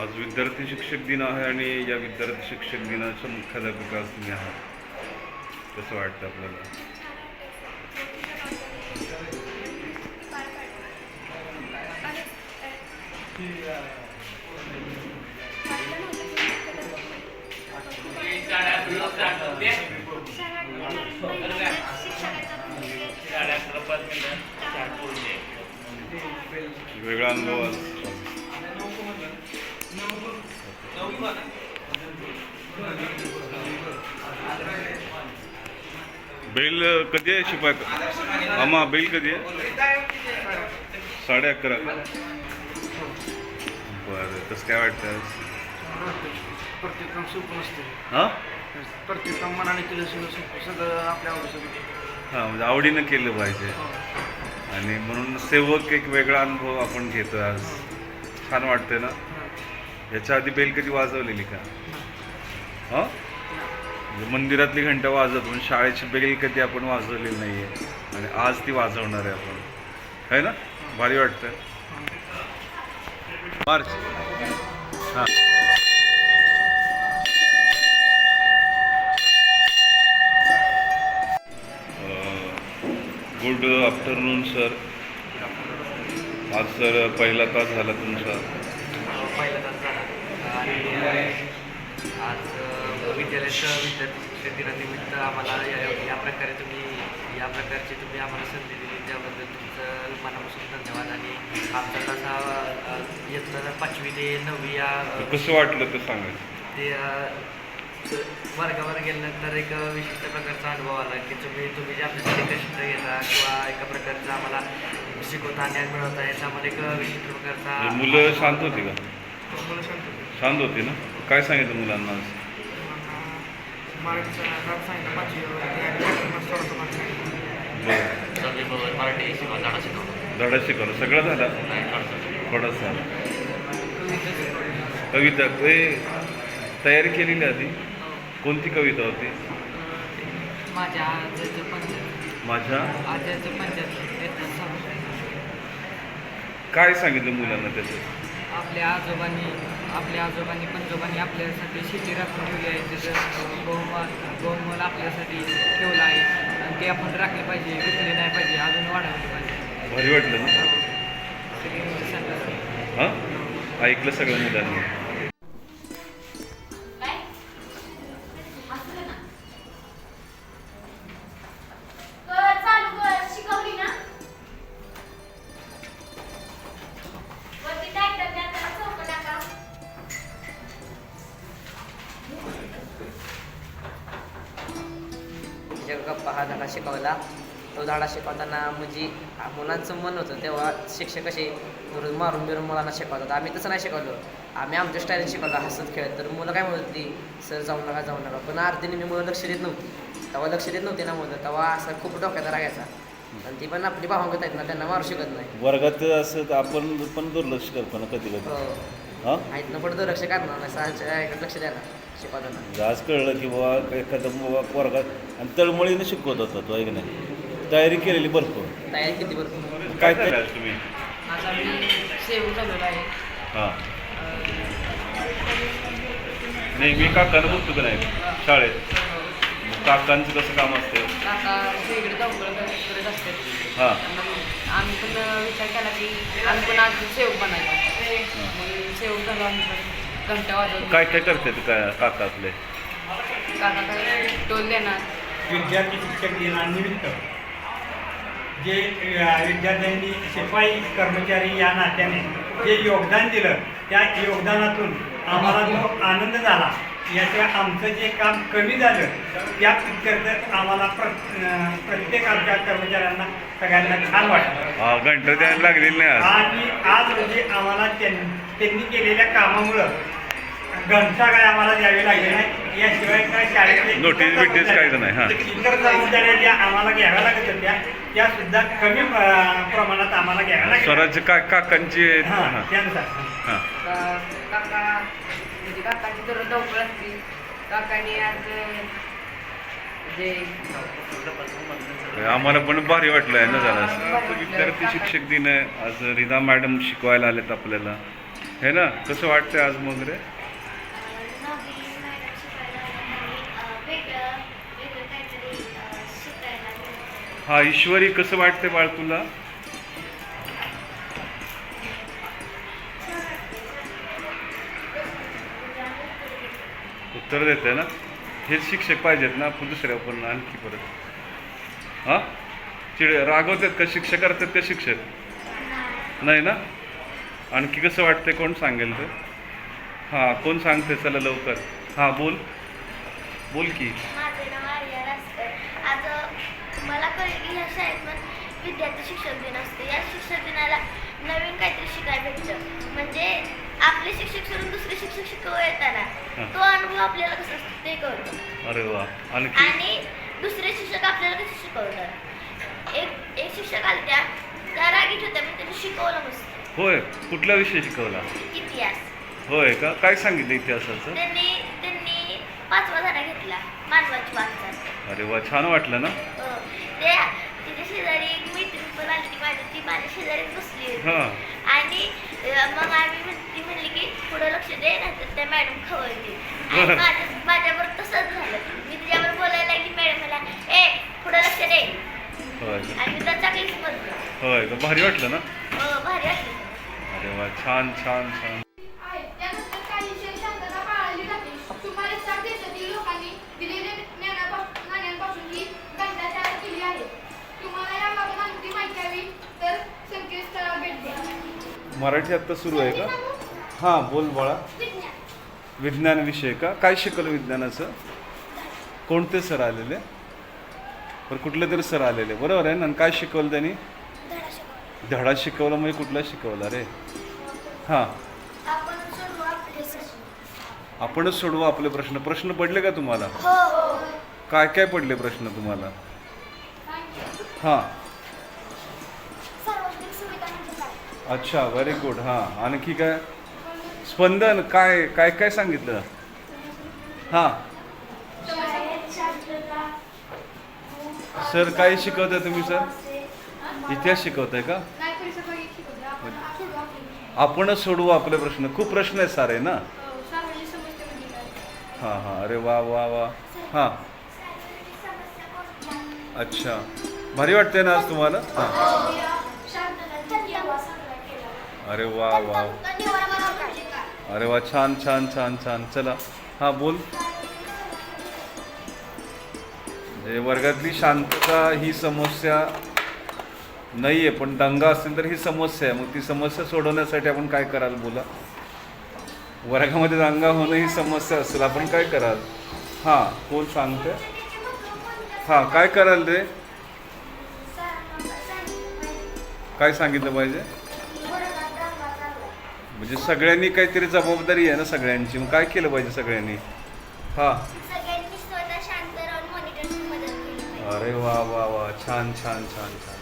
आज विद्यार्थी शिक्षक दिन आहे आणि या विद्यार्थी शिक्षक दिनाच्या मुख्याध्यापिका तुम्ही आहात. कसं वाटतं आपल्याला? वेगळा अनुभव बेल कधी आहे शिपाय आम्हा बेल कधी आहे? साडे अकरा बरं कसं काय वाटतं? प्रत्येक सोपं हां? प्रत्येक काम मनाने केलं सगळं सोपं सगळं आपल्या आवडीचं हां म्हणजे आवडीनं केलं पाहिजे. आणि म्हणून सेवक एक वेगळा अनुभव आपण घेतो आज. छान वाटतंय ना? याच्या आधी बेल कधी वाजवलेली का? हां? म्हणजे मंदिरातली घंटा वाजवत पण शाळेची बेल कधी आपण वाजवलेली नाही आहे आणि आज ती वाजवणार आहे आपण. आहे ना? भारी वाटतं मार्च. हां. Good afternoon sir. आज सर पहिला तास झाला तुमचा. आज अ, विद्यालयाचं विद्यार्थी शिक्षक दिनानिमित्त आम्हाला या या प्रकारे तुम्ही या प्रकारची तुम्ही आम्हाला संधी दिली. त्याबद्दल तुमचं मनापासून धन्यवाद आणि आमचा तसा इयत्ता पाचवी ते नववी या कसं वाटलं ते सांगायचं ते वर्गावर गेल्यानंतर एक विशिष्ट प्रकारचा अनुभव आला की तुम्ही तुम्ही जे आमच्यासाठी कष्ट घेता किंवा एका प्रकारचा आम्हाला शिकवता ज्ञान मिळवता याचा आम्हाला एक विशिष्ट प्रकारचा मुलं शांत होती का? मला सांगतो शांत होती ना? काय सांगितलं मुलांना आज? मराठीचा राग सांगितलं पाचवी मराठी धडा शिकवलं. सगळं झालं? थोडंसं झालं. कविता ते तयारी केलेली आधी? कोणती कविता होती? माझ्या आजचं पंचायत. माझ्या? आजचं पंचायत. काय सांगितलं मुलांना त्याचं? आपल्या आजोबांनी आपल्या आजोबांनी पंजोबांनी आपल्यासाठी शेती राखून ठेवली आहे. त्याचं बहुमान बहुमोल आपल्यासाठी ठेवलं आहे. आणि ते आपण राखले पाहिजे विकले नाही पाहिजे अजून वाढवले पाहिजे. भारी वाटलं ना? सगळे हां? ऐकलं सगळं मुलांनी. गप्पा हा धडा शिकवला. तो धडा शिकवताना म्हणजे मुलांचं मन होतं तेव्हा शिक्षक कसे धरून मारून बिरून मुलांना शिकवतात. आम्ही तसं नाही शिकवलो. आम्ही आमच्या स्टाईलने शिकवलं हसत खेळत. तर मुलं काय म्हणत होती सर जाऊ नका जाऊ नका. पण अर्धी मी मुलं लक्ष देत नव्हती. तेव्हा लक्ष देत नव्हते ना मुलं. तेव्हा असं खूप डोक्यात रागायचा आणि ती पण आपली भावंगत आहेत ना त्यांना मारू शकत नाही. वर्गात असं आपण पण दुर्लक्ष करतो ना कधी कधी. आहेत ना पण लक्ष करणार नाही लक्ष द्या आज कळलं की बाबा एखादं बाबा वर्गात आणि तळमळीनं शिकवत होता तो ऐक नाही? तयारी केलेली भरपूर. तयारी काय तयारी? तुम्ही? आज आम्ही सेव चालवलं आहे. हां. नाही मी काकानं बघतो का नाही शाळेत. काकांचं कसं काम असते? काका वेगळे धावपळ करत असते हां. आम्ही पण विचार केला की आम्ही पण आज सेव बनायचं. मग सेव झालो आम्ही पण घंटा काय काय करते ते काका आपले काका काय टोल देणार. विद्यार्थी शिक्षक दिनानिमित्त जे अ, विद्यार्थ्यांनी शिपाई कर्मचारी या नात्याने जे योगदान दिलं त्या योगदानातून आम्हाला जो आनंद झाला याच्या आमचं जे काम कमी झालं त्या करता आम्हाला प्र अ, प्रत्येक आमच्या कर्मचाऱ्यांना सगळ्यांना छान वाटलं. हा घंटा द्यायला लागलेली नाही आज. आणि आज रोजी आम्हाला त्यां- त्यांनी केलेल्या कामामुळं घंटा काय आम्हाला द्यावी लागली? नाही याशिवाय काय शाळेतले Notice बिटीस काहीच नाही, हां. इतर जबाबदाऱ्या ज्या आम्हाला घ्याव्या लागत होत्या. त्या सुद्धा कमी प्रमाणात आम्हाला घ्याव्या लागल्या. स्वराज्य का काकांची हां, हां. हां. काका म्हणजे काकाची तर धावपळ असते काकाने आज जे आम्हाला पण भारी वाटलं आहे ना जरा. विद्यार्थी शिक्षक दिन आहे. आज रिदा मॅडम शिकवायला आलेत आपल्याला. हे ना? कसं वाटतंय आज मग रे? हा ईश्वरी कसं वाटते बाळ तुला? उत्तर देते ना? हेच शिक्षक पाहिजेत ना आपण दुसऱ्या पण आणखी परत. हां? चिड रागवतात का शिक्षक? करतात का शिक्षक? नाही ना? आणखी कसं वाटते कोण सांगेल ते हां कोण सांगते चला लवकर. हां बोल. बोल की. शाळेत विद्यार्थी शिक्षक दिन असतो. या शिक्षक दिनाला नवीन काहीतरी शिकायला भेटतं. म्हणजे आपले शिक्षक सोडून दुसरे शिक्षक शिकवू येताना तो अनुभव आपल्याला कसा असतो ते कळतो. अरे वा. आणखी? आणि दुसरे शिक्षक आपल्याला कसे शिकवतात? एक एक शिक्षक आले त्या त्या रागीत होत्या पण त्यांनी शिकवलं मस्त. होय. कुठला विषय शिकवला? इतिहास. होय का? काय सांगितलं इतिहासाचं? त्यांनी त्यांनी पाचवा धडा घेतला. मानवाची वाटचाल अरे वा. छान वाटलं ना? अ, ते शेजारी एक मैत्रीण पण आली ती माझी ती माझ्या शेजारी बसली होती. हां. आणि अ, मग आम्ही म्हण- ती म्हणली की पुढं लक्ष दे नाहीतर त्या मॅडम खवळतील. आणि. माझ्या माझ्यावर तसंच झालं. मी तिच्यावर बोलायला लागली मॅडम मला ए पुढं लक्ष दे. होय आणि मी त्या चाकलीच बंद होय का भारी वाटलं ना? भारी वाटली. अरे वा छान छान छान. मराठी आत्ता सुरू आहे का? हां बोल बाळा. विज्ञान विषय का? काय शिकवलं विज्ञानाचं? कोणते सर आलेले? बरं कुठले तरी सर आलेले. बरोबर आहे ना? काय शिकवलं त्यांनी? धडा शिकवला. म्हणजे कुठला शिकवला रे? हां. आपणच सोडवू आपले प्रश्न. प्रश्न पडले का तुम्हाला? हो हो. काय काय पडले प्रश्न तुम्हाला? हां सार्वजनिक सुविधा म्हणजे काय अच्छा व्हेरी गुड हां. आणखी काय? स्पंदन काय काय काय सांगितलं? हां. सर काय शिकवताय तुम्ही सर इतिहास शिकवताय का? आपण सोडू आपले आपणच सोडवू आपले प्रश्न. खूप प्रश्न आहेत सारे ना? हां हां. अरे वा वा वा. हां. अच्छा. भारी वाटते ना आज तुम्हाला? हां. अरे वा वा. अरे वा छान छान छान छान. चला. हां बोल. वर्गातली शांतता ही समस्या नाही आहे पण दंगा असेल तर ही समस्या आहे. मग ती समस्या सोडवण्यासाठी आपण काय कराल बोला. वर्गामध्ये दंगा होणं ही समस्या असेल आपण काय कराल? हां कोण सांगते. हां काय कराल रे काय सांगितलं पाहिजे? म्हणजे सगळ्यांनी काहीतरी जबाबदारी आहे ना सगळ्यांची. मग काय केलं पाहिजे सगळ्यांनी? हां. अरे वा वा वा. छान छान छान छान.